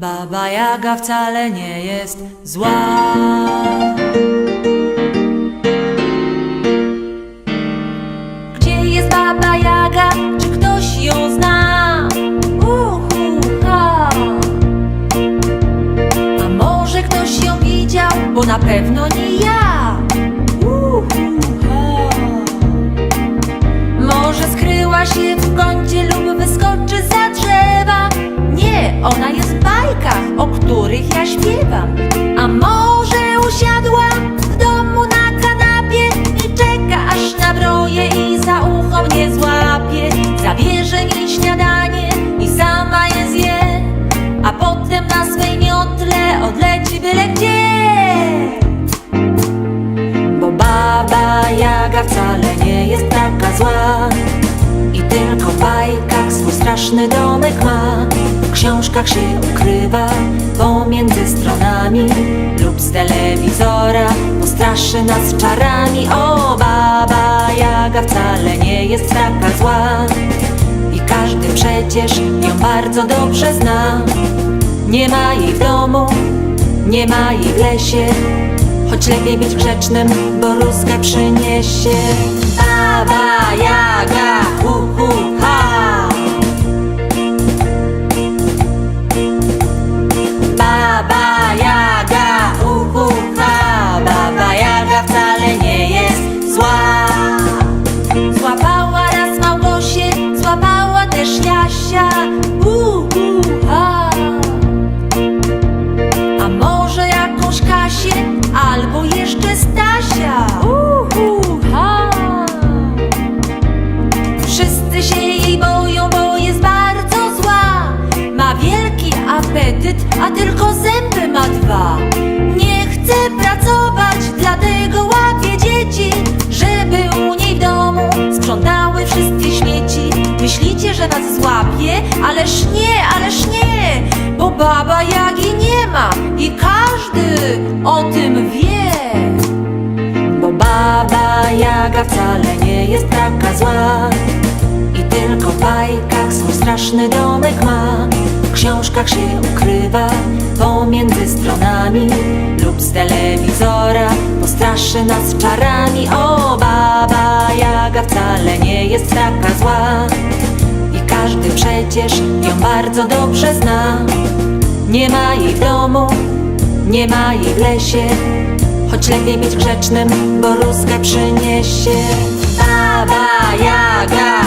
Baba Jaga wcale nie jest zła. Gdzie jest Baba Jaga? Czy ktoś ją zna? Uhu, ha. A może ktoś ją widział? Bo na pewno nie ja. Uhu, ha. Może skryła się w kącie lub wyskoczy za drzewa. Nie, ona jest byle gdzie. Bo baba Jaga wcale nie jest taka zła. I tylko w bajkach swój straszny domek ma. W książkach się ukrywa pomiędzy stronami Lub z telewizora postraszy nas czarami. O, baba Jaga wcale nie jest taka zła. I każdy przecież ją bardzo dobrze zna. Nie ma jej w domu, nie ma jej w lesie. Choć lepiej być grzecznym, bo rózgę przyniesie. Baba Jaga, hu, hu, Myślicie, że was złapie? Ależ nie, ależ nie, bo baba Jagi nie ma i każdy o tym wie. Bo baba Jaga wcale nie jest taka zła I tylko w bajkach swój straszny domek ma W książkach się ukrywa pomiędzy stronami Lub z telewizora postraszy nas czarami O, baba Jaga wcale nie jest taka zła każdy przecież ją bardzo dobrze zna. Nie ma jej w domu, nie ma jej w lesie. Choć lepiej być grzecznym, bo rózgę przyniesie. Baba Jaga,